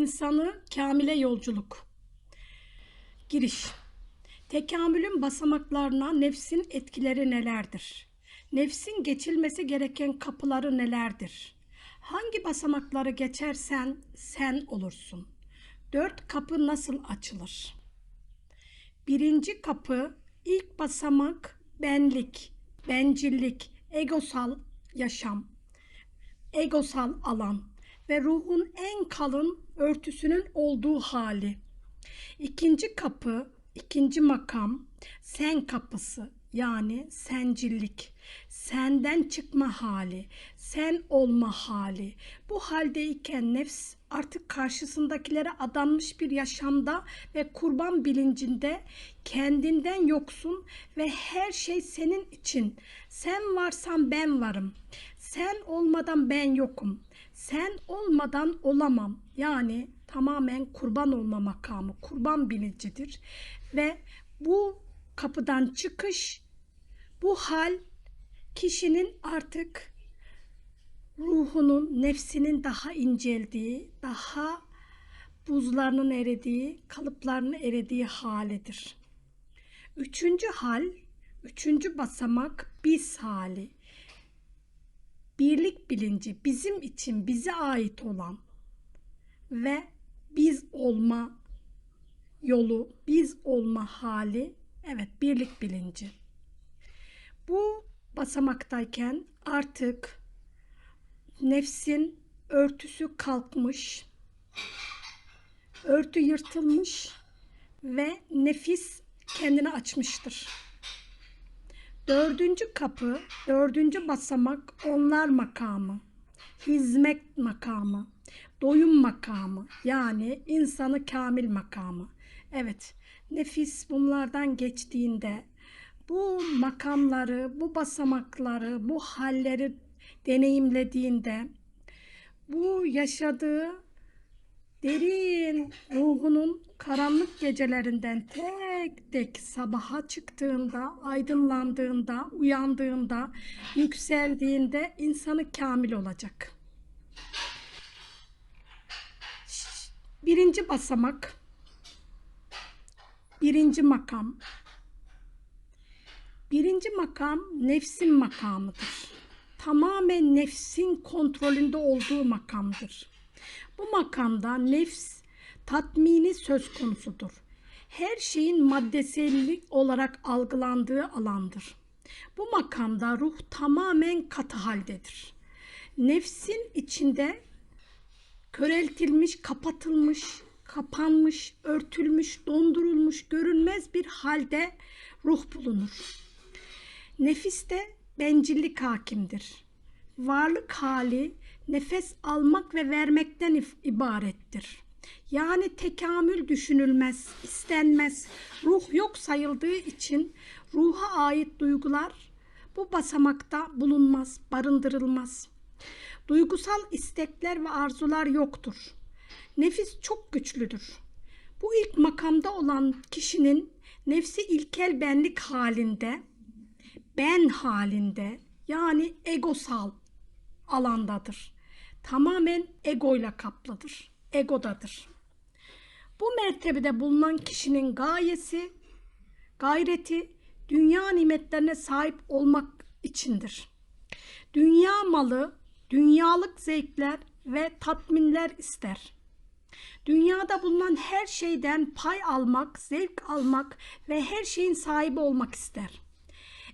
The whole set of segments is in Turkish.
insanı kamile yolculuk. Giriş. Tekamülün basamaklarına nefsin etkileri nelerdir? Nefsin geçilmesi gereken kapıları nelerdir? Hangi basamakları geçersen sen olursun. Dört kapı nasıl açılır? Birinci kapı ilk basamak benlik, bencillik, egosal yaşam, egosal alan ve ruhun en kalın örtüsünün olduğu hali. İkinci kapı, ikinci makam sen kapısı yani sencillik, senden çıkma hali, sen olma hali. Bu haldeyken nefs artık karşısındakilere adanmış bir yaşamda ve kurban bilincinde kendinden yoksun ve her şey senin için. Sen varsan ben varım. Sen olmadan ben yokum. Sen olmadan olamam. Yani tamamen kurban olma makamı, kurban bilincidir. Ve bu kapıdan çıkış, bu hal kişinin artık ruhunun, nefsinin daha inceldiği, daha buzlarının eridiği, kalıplarının eridiği halidir. Üçüncü hal, üçüncü basamak biz hali. Birlik bilinci bizim için bize ait olan ve biz olma yolu, biz olma hali, evet birlik bilinci. Bu basamaktayken artık nefsin örtüsü kalkmış, örtü yırtılmış ve nefis kendini açmıştır. Dördüncü kapı, dördüncü basamak onlar makamı, hizmet makamı, doyum makamı yani insanı kamil makamı. Evet, nefis bunlardan geçtiğinde bu makamları, bu basamakları, bu halleri deneyimlediğinde bu yaşadığı derin ruhunun karanlık gecelerinden tek tek sabaha çıktığında, aydınlandığında, uyandığında, yükseldiğinde insanı kamil olacak. Birinci basamak, birinci makam. Birinci makam nefsin makamıdır. Tamamen nefsin kontrolünde olduğu makamdır. Bu makamda nefs tatmini söz konusudur. Her şeyin maddesellik olarak algılandığı alandır. Bu makamda ruh tamamen katı haldedir. Nefsin içinde köreltilmiş, kapatılmış, kapanmış, örtülmüş, dondurulmuş, görünmez bir halde ruh bulunur. Nefiste bencillik hakimdir. Varlık hali nefes almak ve vermekten ibarettir. Yani tekamül düşünülmez, istenmez. Ruh yok sayıldığı için ruha ait duygular bu basamakta bulunmaz, barındırılmaz. Duygusal istekler ve arzular yoktur. Nefis çok güçlüdür. Bu ilk makamda olan kişinin nefsi ilkel benlik halinde, ben halinde yani egosal alandadır. Tamamen egoyla kaplıdır. Egodadır. Bu mertebede bulunan kişinin gayesi, gayreti dünya nimetlerine sahip olmak içindir. Dünya malı, dünyalık zevkler ve tatminler ister. Dünyada bulunan her şeyden pay almak, zevk almak ve her şeyin sahibi olmak ister.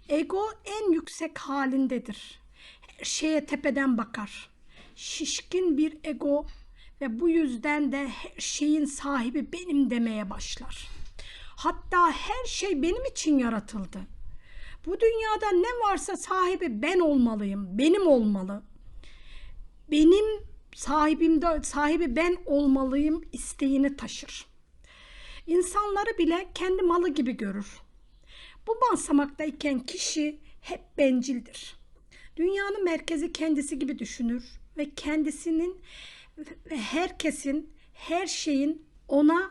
Ego en yüksek halindedir. Şeye tepeden bakar. Şişkin bir ego ve bu yüzden de her şeyin sahibi benim demeye başlar. Hatta her şey benim için yaratıldı. Bu dünyada ne varsa sahibi ben olmalıyım, benim olmalı. Benim sahibimde sahibi ben olmalıyım isteğini taşır. İnsanları bile kendi malı gibi görür. Bu basamaktayken kişi hep bencildir. Dünyanın merkezi kendisi gibi düşünür ve kendisinin ve herkesin, her şeyin ona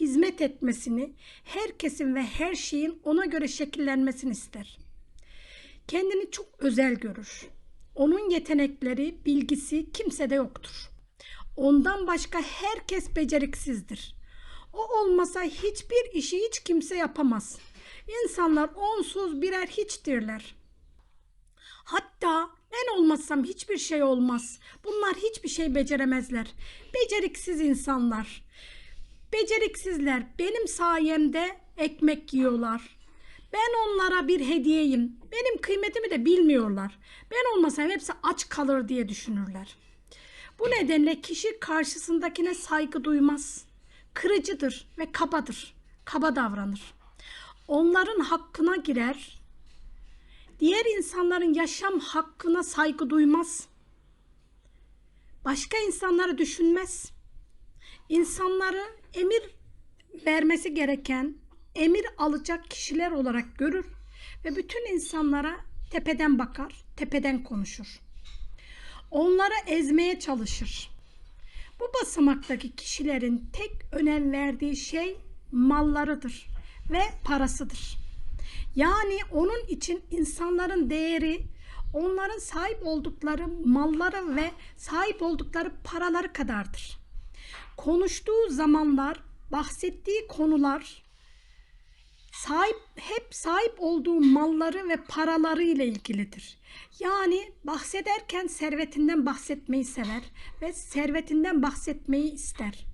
hizmet etmesini, herkesin ve her şeyin ona göre şekillenmesini ister. Kendini çok özel görür. Onun yetenekleri, bilgisi kimsede yoktur. Ondan başka herkes beceriksizdir. O olmasa hiçbir işi hiç kimse yapamaz. İnsanlar onsuz birer hiçtirler. Hatta ben olmazsam hiçbir şey olmaz. Bunlar hiçbir şey beceremezler. Beceriksiz insanlar. Beceriksizler benim sayemde ekmek yiyorlar. Ben onlara bir hediyeyim. Benim kıymetimi de bilmiyorlar. Ben olmasam hepsi aç kalır diye düşünürler. Bu nedenle kişi karşısındakine saygı duymaz. Kırıcıdır ve kabadır. Kaba davranır. Onların hakkına girer. Diğer insanların yaşam hakkına saygı duymaz. Başka insanları düşünmez. İnsanları emir vermesi gereken, emir alacak kişiler olarak görür ve bütün insanlara tepeden bakar, tepeden konuşur. Onlara ezmeye çalışır. Bu basamaktaki kişilerin tek önem verdiği şey mallarıdır ve parasıdır. Yani onun için insanların değeri onların sahip oldukları malları ve sahip oldukları paraları kadardır. Konuştuğu zamanlar, bahsettiği konular sahip hep sahip olduğu malları ve paraları ile ilgilidir. Yani bahsederken servetinden bahsetmeyi sever ve servetinden bahsetmeyi ister.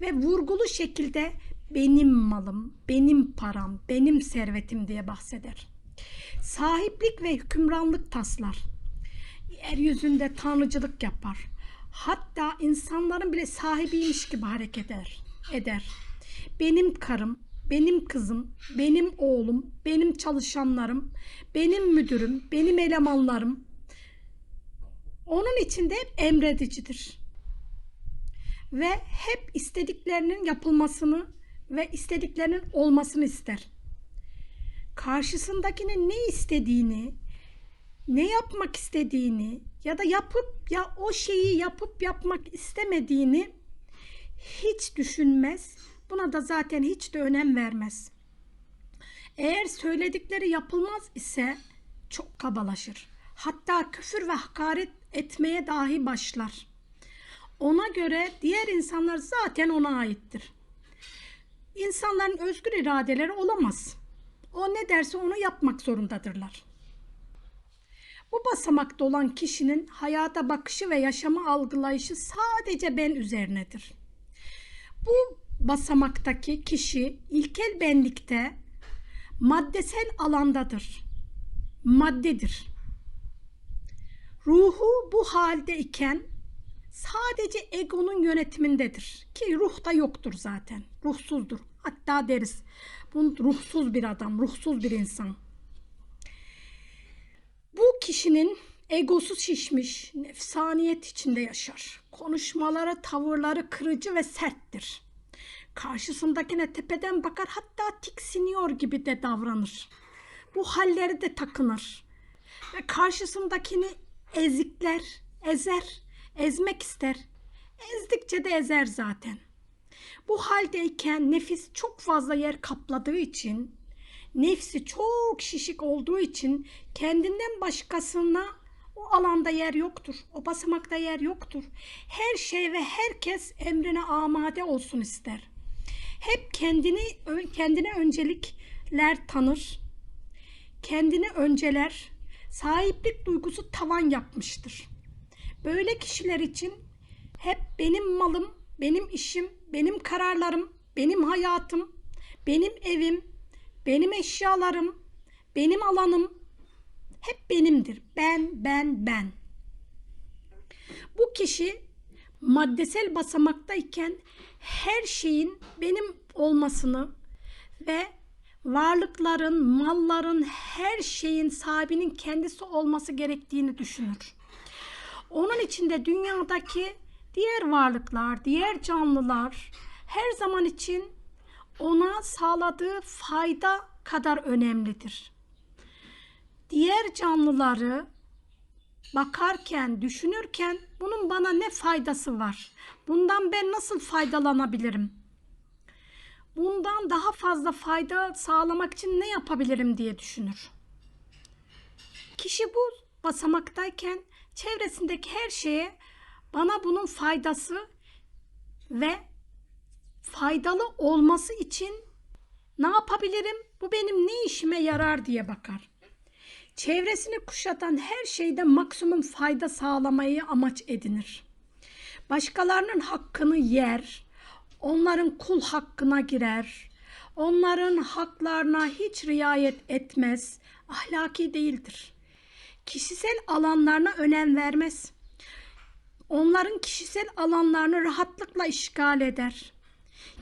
Ve vurgulu şekilde benim malım, benim param, benim servetim diye bahseder. Sahiplik ve hükümranlık taslar. Yeryüzünde tanrıcılık yapar. Hatta insanların bile sahibiymiş gibi hareket eder. eder. Benim karım, benim kızım, benim oğlum, benim çalışanlarım, benim müdürüm, benim elemanlarım. Onun içinde hep emredicidir. Ve hep istediklerinin yapılmasını ve istediklerinin olmasını ister. Karşısındakinin ne istediğini, ne yapmak istediğini ya da yapıp ya o şeyi yapıp yapmak istemediğini hiç düşünmez. Buna da zaten hiç de önem vermez. Eğer söyledikleri yapılmaz ise çok kabalaşır. Hatta küfür ve hakaret etmeye dahi başlar. Ona göre diğer insanlar zaten ona aittir. İnsanların özgür iradeleri olamaz. O ne derse onu yapmak zorundadırlar. Bu basamakta olan kişinin hayata bakışı ve yaşamı algılayışı sadece ben üzerinedir. Bu basamaktaki kişi ilkel benlikte maddesel alandadır. Maddedir. Ruhu bu halde iken sadece egonun yönetimindedir. Ki ruh da yoktur zaten. Ruhsuzdur. Hatta deriz. Bu ruhsuz bir adam, ruhsuz bir insan. Bu kişinin egosu şişmiş, nefsaniyet içinde yaşar. Konuşmaları, tavırları kırıcı ve serttir. Karşısındakine tepeden bakar hatta tiksiniyor gibi de davranır. Bu halleri de takınır. Ve karşısındakini ezikler, ezer, ezmek ister. Ezdikçe de ezer zaten. Bu haldeyken nefis çok fazla yer kapladığı için, nefsi çok şişik olduğu için kendinden başkasına o alanda yer yoktur. O basamakta yer yoktur. Her şey ve herkes emrine amade olsun ister. Hep kendini kendine öncelikler tanır. Kendini önceler. Sahiplik duygusu tavan yapmıştır. Böyle kişiler için hep benim malım, benim işim, benim kararlarım, benim hayatım, benim evim, benim eşyalarım, benim alanım hep benimdir. Ben, ben, ben. Bu kişi maddesel basamaktayken her şeyin benim olmasını ve varlıkların, malların, her şeyin sahibinin kendisi olması gerektiğini düşünür. Onun içinde dünyadaki diğer varlıklar, diğer canlılar her zaman için ona sağladığı fayda kadar önemlidir. Diğer canlıları bakarken, düşünürken bunun bana ne faydası var? Bundan ben nasıl faydalanabilirim? Bundan daha fazla fayda sağlamak için ne yapabilirim diye düşünür. Kişi bu basamaktayken çevresindeki her şeye Bana bunun faydası ve faydalı olması için ne yapabilirim? Bu benim ne işime yarar diye bakar. Çevresini kuşatan her şeyde maksimum fayda sağlamayı amaç edinir. Başkalarının hakkını yer, onların kul hakkına girer, onların haklarına hiç riayet etmez, ahlaki değildir. Kişisel alanlarına önem vermez. Onların kişisel alanlarını rahatlıkla işgal eder.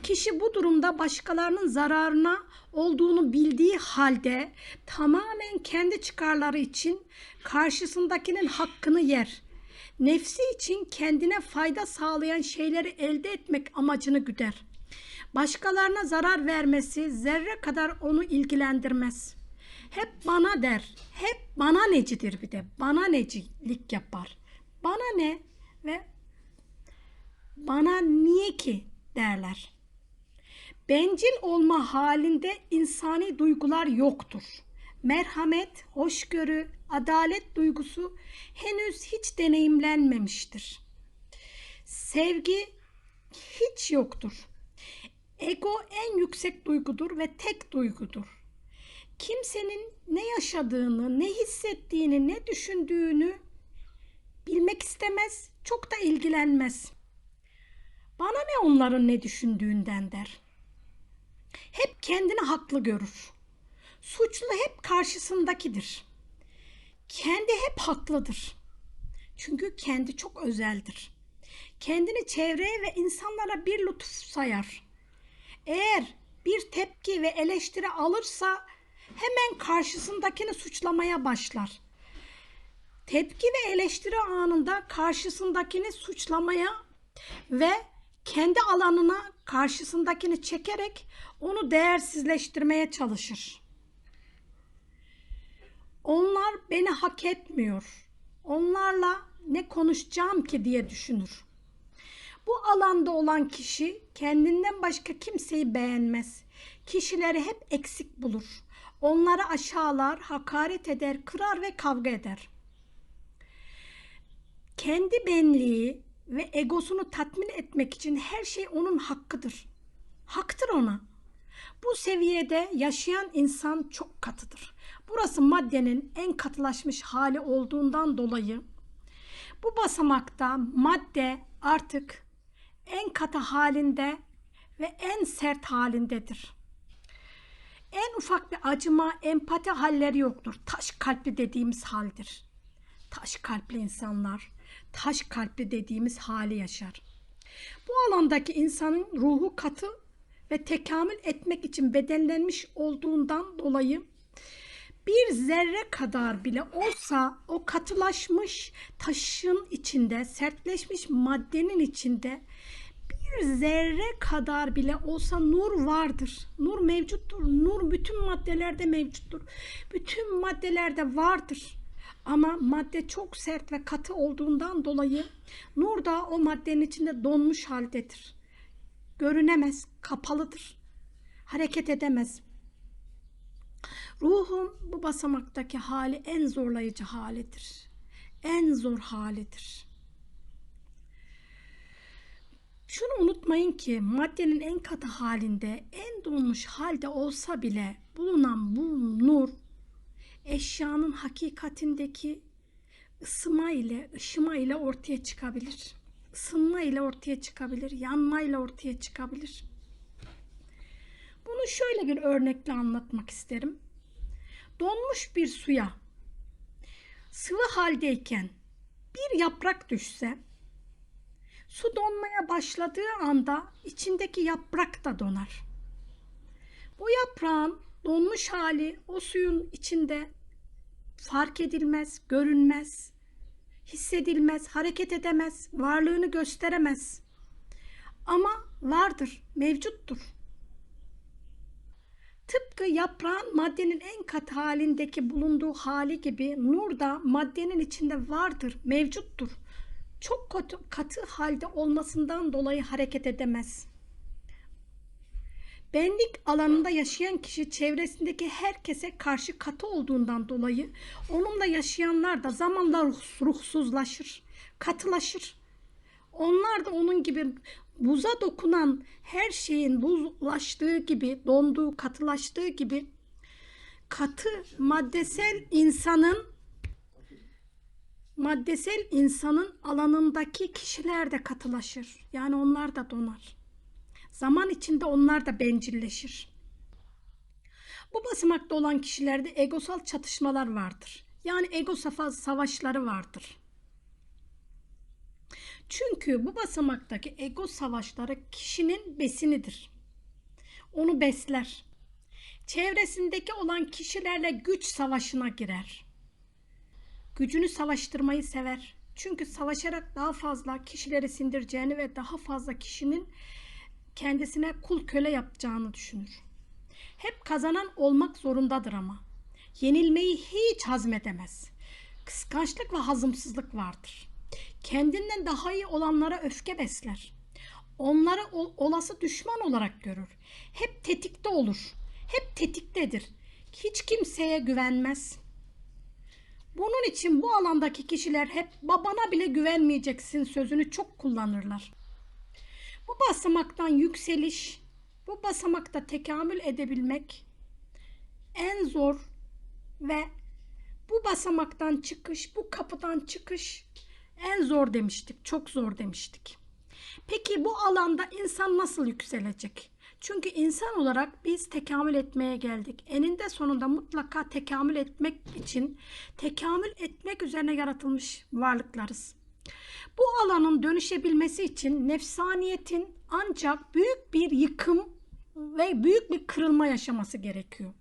Kişi bu durumda başkalarının zararına olduğunu bildiği halde tamamen kendi çıkarları için karşısındakinin hakkını yer. Nefsi için kendine fayda sağlayan şeyleri elde etmek amacını güder. Başkalarına zarar vermesi zerre kadar onu ilgilendirmez. Hep bana der. Hep bana necidir bir de. Bana necilik yapar. Bana ne ve bana niye ki derler. Bencil olma halinde insani duygular yoktur. Merhamet, hoşgörü, adalet duygusu henüz hiç deneyimlenmemiştir. Sevgi hiç yoktur. Ego en yüksek duygudur ve tek duygudur. Kimsenin ne yaşadığını, ne hissettiğini, ne düşündüğünü bilmek istemez, çok da ilgilenmez. Bana ne onların ne düşündüğünden der. Hep kendini haklı görür. Suçlu hep karşısındakidir. Kendi hep haklıdır. Çünkü kendi çok özeldir. Kendini çevreye ve insanlara bir lütuf sayar. Eğer bir tepki ve eleştiri alırsa hemen karşısındakini suçlamaya başlar. Tepki ve eleştiri anında karşısındakini suçlamaya ve kendi alanına karşısındakini çekerek onu değersizleştirmeye çalışır. Onlar beni hak etmiyor. Onlarla ne konuşacağım ki diye düşünür. Bu alanda olan kişi kendinden başka kimseyi beğenmez. Kişileri hep eksik bulur. Onları aşağılar, hakaret eder, kırar ve kavga eder. Kendi benliği ve egosunu tatmin etmek için her şey onun hakkıdır. Haktır ona. Bu seviyede yaşayan insan çok katıdır. Burası maddenin en katılaşmış hali olduğundan dolayı bu basamakta madde artık en katı halinde ve en sert halindedir. En ufak bir acıma, empati halleri yoktur. Taş kalpli dediğimiz haldir. Taş kalpli insanlar, taş kalpli dediğimiz hali yaşar. Bu alandaki insanın ruhu katı ve tekamül etmek için bedenlenmiş olduğundan dolayı bir zerre kadar bile olsa o katılaşmış taşın içinde, sertleşmiş maddenin içinde zerre kadar bile olsa nur vardır. Nur mevcuttur. Nur bütün maddelerde mevcuttur. Bütün maddelerde vardır. Ama madde çok sert ve katı olduğundan dolayı nur da o maddenin içinde donmuş haldedir. Görünemez, kapalıdır. Hareket edemez. Ruhun bu basamaktaki hali en zorlayıcı halidir. En zor halidir. Şunu unutmayın ki maddenin en katı halinde, en donmuş halde olsa bile bulunan bu nur eşyanın hakikatindeki ısıma ile, ışıma ile ortaya çıkabilir. Isınma ile ortaya çıkabilir, yanma ile ortaya çıkabilir. Bunu şöyle bir örnekle anlatmak isterim. Donmuş bir suya sıvı haldeyken bir yaprak düşse su donmaya başladığı anda içindeki yaprak da donar. Bu yaprağın donmuş hali o suyun içinde fark edilmez, görünmez, hissedilmez, hareket edemez, varlığını gösteremez. Ama vardır, mevcuttur. Tıpkı yaprağın maddenin en katı halindeki bulunduğu hali gibi nur da maddenin içinde vardır, mevcuttur. Çok katı, katı halde olmasından dolayı hareket edemez. Benlik alanında yaşayan kişi çevresindeki herkese karşı katı olduğundan dolayı onunla yaşayanlar da zamanla ruh, ruhsuzlaşır, katılaşır. Onlar da onun gibi buza dokunan her şeyin buzlaştığı gibi, donduğu, katılaştığı gibi katı maddesel insanın maddesel insanın alanındaki kişiler de katılaşır. Yani onlar da donar. Zaman içinde onlar da bencilleşir. Bu basamakta olan kişilerde egosal çatışmalar vardır. Yani ego savaşları vardır. Çünkü bu basamaktaki ego savaşları kişinin besinidir. Onu besler. Çevresindeki olan kişilerle güç savaşına girer. Gücünü savaştırmayı sever. Çünkü savaşarak daha fazla kişileri sindireceğini ve daha fazla kişinin kendisine kul köle yapacağını düşünür. Hep kazanan olmak zorundadır ama. Yenilmeyi hiç hazmedemez. Kıskançlık ve hazımsızlık vardır. Kendinden daha iyi olanlara öfke besler. Onları ol- olası düşman olarak görür. Hep tetikte olur. Hep tetiktedir. Hiç kimseye güvenmez. Bunun için bu alandaki kişiler hep babana bile güvenmeyeceksin sözünü çok kullanırlar. Bu basamaktan yükseliş, bu basamakta tekamül edebilmek en zor ve bu basamaktan çıkış, bu kapıdan çıkış en zor demiştik, çok zor demiştik. Peki bu alanda insan nasıl yükselecek? Çünkü insan olarak biz tekamül etmeye geldik. Eninde sonunda mutlaka tekamül etmek için tekamül etmek üzerine yaratılmış varlıklarız. Bu alanın dönüşebilmesi için nefsaniyetin ancak büyük bir yıkım ve büyük bir kırılma yaşaması gerekiyor.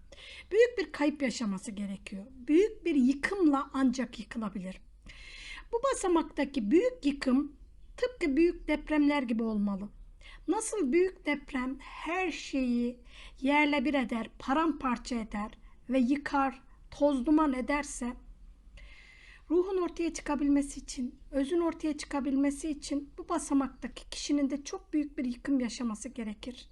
Büyük bir kayıp yaşaması gerekiyor. Büyük bir yıkımla ancak yıkılabilir. Bu basamaktaki büyük yıkım tıpkı büyük depremler gibi olmalı. Nasıl büyük deprem her şeyi yerle bir eder, paramparça eder ve yıkar, toz duman ederse ruhun ortaya çıkabilmesi için, özün ortaya çıkabilmesi için bu basamaktaki kişinin de çok büyük bir yıkım yaşaması gerekir.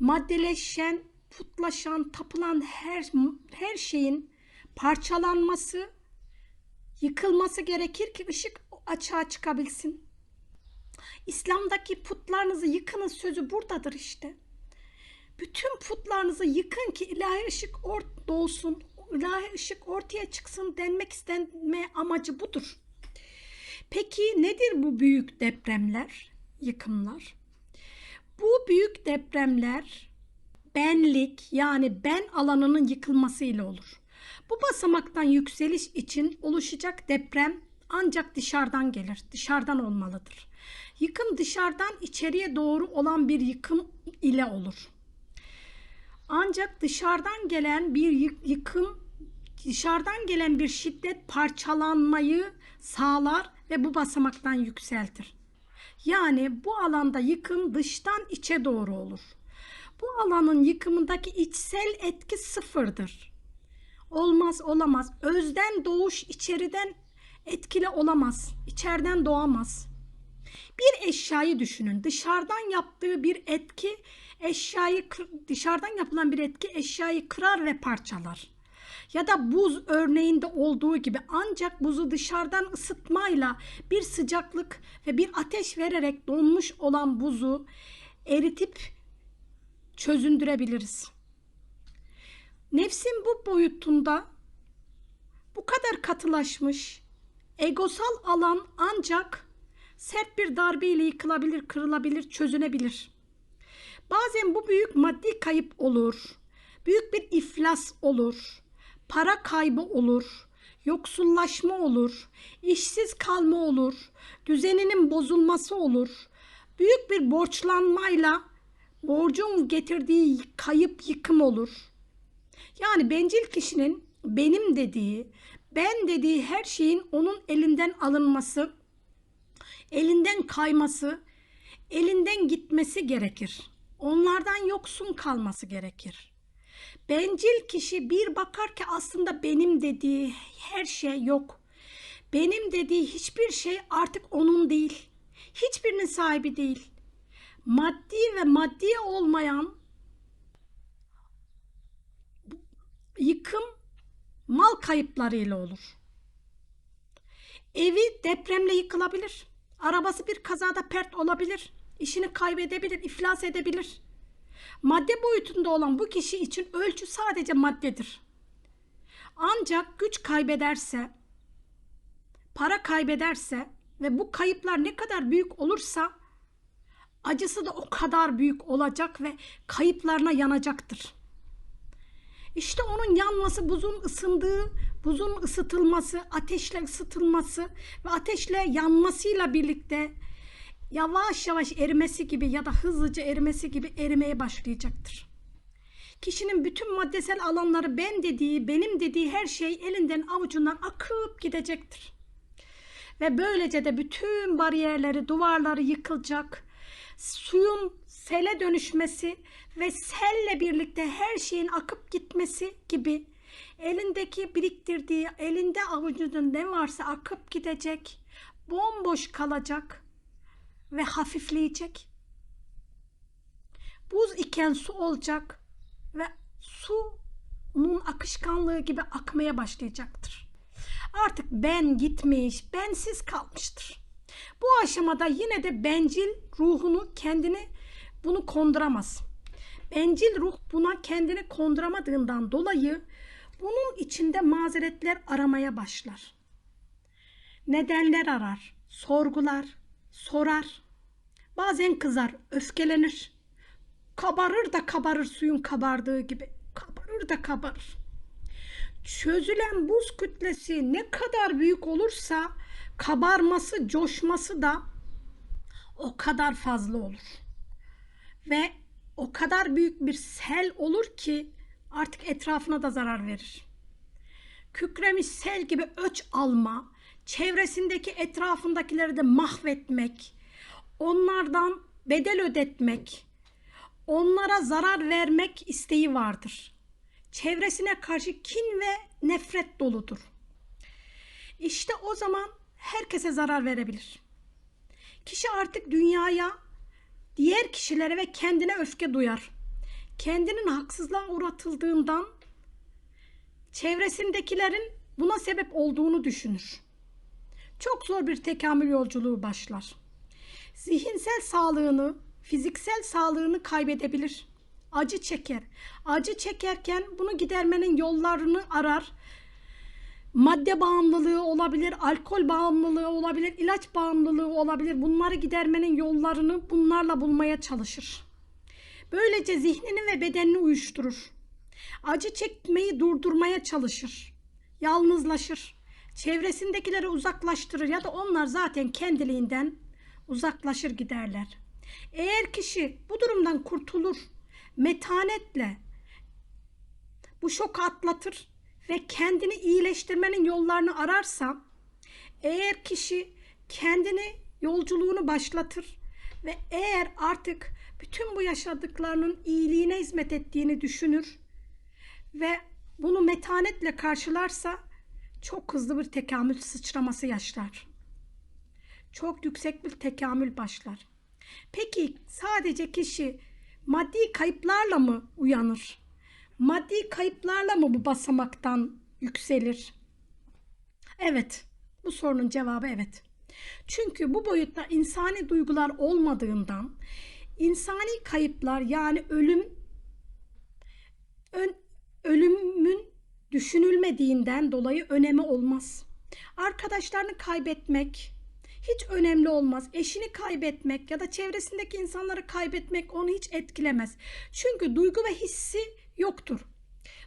Maddeleşen, putlaşan, tapılan her her şeyin parçalanması, yıkılması gerekir ki ışık açığa çıkabilsin. İslam'daki putlarınızı yıkınız sözü buradadır işte. Bütün putlarınızı yıkın ki ilahi ışık or- doğsun, ilahi ışık ortaya çıksın denmek istenme amacı budur. Peki nedir bu büyük depremler, yıkımlar? Bu büyük depremler benlik yani ben alanının yıkılması ile olur. Bu basamaktan yükseliş için oluşacak deprem ancak dışarıdan gelir, dışarıdan olmalıdır. Yıkım dışarıdan içeriye doğru olan bir yıkım ile olur. Ancak dışarıdan gelen bir yık- yıkım, dışarıdan gelen bir şiddet parçalanmayı sağlar ve bu basamaktan yükseltir. Yani bu alanda yıkım dıştan içe doğru olur. Bu alanın yıkımındaki içsel etki sıfırdır. Olmaz olamaz. Özden doğuş içeriden etkili olamaz. İçeriden doğamaz. Bir eşyayı düşünün. Dışarıdan yaptığı bir etki eşyayı dışarıdan yapılan bir etki eşyayı kırar ve parçalar. Ya da buz örneğinde olduğu gibi ancak buzu dışarıdan ısıtmayla bir sıcaklık ve bir ateş vererek donmuş olan buzu eritip çözündürebiliriz. Nefsin bu boyutunda bu kadar katılaşmış egosal alan ancak sert bir darbeyle yıkılabilir, kırılabilir, çözülebilir. Bazen bu büyük maddi kayıp olur. Büyük bir iflas olur. Para kaybı olur. Yoksullaşma olur. işsiz kalma olur. Düzeninin bozulması olur. Büyük bir borçlanmayla borcun getirdiği kayıp yıkım olur. Yani bencil kişinin benim dediği, ben dediği her şeyin onun elinden alınması, elinden kayması, elinden gitmesi gerekir. Onlardan yoksun kalması gerekir. Bencil kişi bir bakar ki aslında benim dediği her şey yok. Benim dediği hiçbir şey artık onun değil. Hiçbirinin sahibi değil. Maddi ve maddi olmayan yıkım mal kayıplarıyla olur. Evi depremle yıkılabilir. Arabası bir kazada pert olabilir. işini kaybedebilir, iflas edebilir. Madde boyutunda olan bu kişi için ölçü sadece maddedir. Ancak güç kaybederse, para kaybederse ve bu kayıplar ne kadar büyük olursa acısı da o kadar büyük olacak ve kayıplarına yanacaktır. İşte onun yanması, buzun ısındığı, buzun ısıtılması, ateşle ısıtılması ve ateşle yanmasıyla birlikte yavaş yavaş erimesi gibi ya da hızlıca erimesi gibi erimeye başlayacaktır. Kişinin bütün maddesel alanları ben dediği, benim dediği her şey elinden avucundan akıp gidecektir. Ve böylece de bütün bariyerleri, duvarları yıkılacak. Suyun sele dönüşmesi ve selle birlikte her şeyin akıp gitmesi gibi elindeki biriktirdiği, elinde avucunda ne varsa akıp gidecek. Bomboş kalacak ve hafifleyecek. Buz iken su olacak ve sunun akışkanlığı gibi akmaya başlayacaktır. Artık ben gitmiş, bensiz kalmıştır. Bu aşamada yine de bencil ruhunu kendini bunu konduramaz. Bencil ruh buna kendini konduramadığından dolayı bunun içinde mazeretler aramaya başlar. Nedenler arar, sorgular, sorar. Bazen kızar, öfkelenir. Kabarır da kabarır suyun kabardığı gibi. Kabarır da kabarır. Çözülen buz kütlesi ne kadar büyük olursa kabarması, coşması da o kadar fazla olur. Ve o kadar büyük bir sel olur ki artık etrafına da zarar verir. Kükremiş sel gibi öç alma, çevresindeki etrafındakileri de mahvetmek, onlardan bedel ödetmek, onlara zarar vermek isteği vardır. Çevresine karşı kin ve nefret doludur. İşte o zaman herkese zarar verebilir. Kişi artık dünyaya, diğer kişilere ve kendine öfke duyar. Kendinin haksızlığa uğratıldığından çevresindekilerin buna sebep olduğunu düşünür. Çok zor bir tekamül yolculuğu başlar. Zihinsel sağlığını, fiziksel sağlığını kaybedebilir. Acı çeker. Acı çekerken bunu gidermenin yollarını arar madde bağımlılığı olabilir, alkol bağımlılığı olabilir, ilaç bağımlılığı olabilir. Bunları gidermenin yollarını bunlarla bulmaya çalışır. Böylece zihnini ve bedenini uyuşturur. Acı çekmeyi durdurmaya çalışır. Yalnızlaşır. Çevresindekileri uzaklaştırır ya da onlar zaten kendiliğinden uzaklaşır giderler. Eğer kişi bu durumdan kurtulur, metanetle bu şoku atlatır, ve kendini iyileştirmenin yollarını ararsa eğer kişi kendini yolculuğunu başlatır ve eğer artık bütün bu yaşadıklarının iyiliğine hizmet ettiğini düşünür ve bunu metanetle karşılarsa çok hızlı bir tekamül sıçraması yaşlar. Çok yüksek bir tekamül başlar. Peki sadece kişi maddi kayıplarla mı uyanır? maddi kayıplarla mı bu basamaktan yükselir? Evet, bu sorunun cevabı evet. Çünkü bu boyutta insani duygular olmadığından insani kayıplar yani ölüm ön, ölümün düşünülmediğinden dolayı önemi olmaz. Arkadaşlarını kaybetmek hiç önemli olmaz. Eşini kaybetmek ya da çevresindeki insanları kaybetmek onu hiç etkilemez. Çünkü duygu ve hissi yoktur.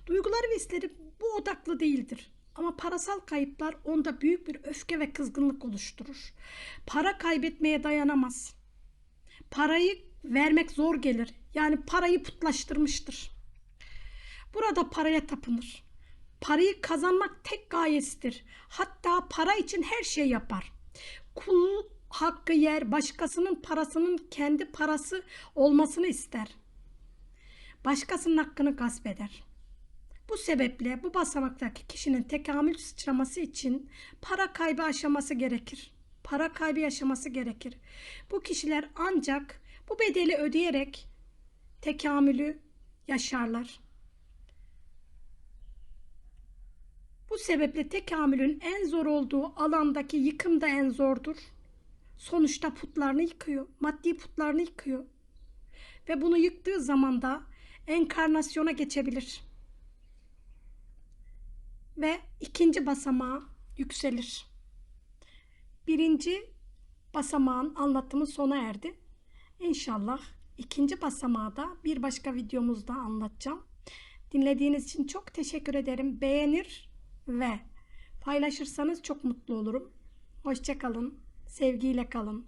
Duyguları ve hisleri bu odaklı değildir. Ama parasal kayıplar onda büyük bir öfke ve kızgınlık oluşturur. Para kaybetmeye dayanamaz. Parayı vermek zor gelir. Yani parayı putlaştırmıştır. Burada paraya tapınır. Parayı kazanmak tek gayesidir. Hatta para için her şey yapar. Kul hakkı yer, başkasının parasının kendi parası olmasını ister başkasının hakkını gasp eder. Bu sebeple bu basamaktaki kişinin tekamül sıçraması için para kaybı aşaması gerekir. Para kaybı yaşaması gerekir. Bu kişiler ancak bu bedeli ödeyerek tekamülü yaşarlar. Bu sebeple tekamülün en zor olduğu alandaki yıkım da en zordur. sonuçta putlarını yıkıyor. Maddi putlarını yıkıyor. Ve bunu yıktığı zaman da enkarnasyona geçebilir. Ve ikinci basamağa yükselir. Birinci basamağın anlatımı sona erdi. İnşallah ikinci basamağı da bir başka videomuzda anlatacağım. Dinlediğiniz için çok teşekkür ederim. Beğenir ve paylaşırsanız çok mutlu olurum. Hoşçakalın. Sevgiyle kalın.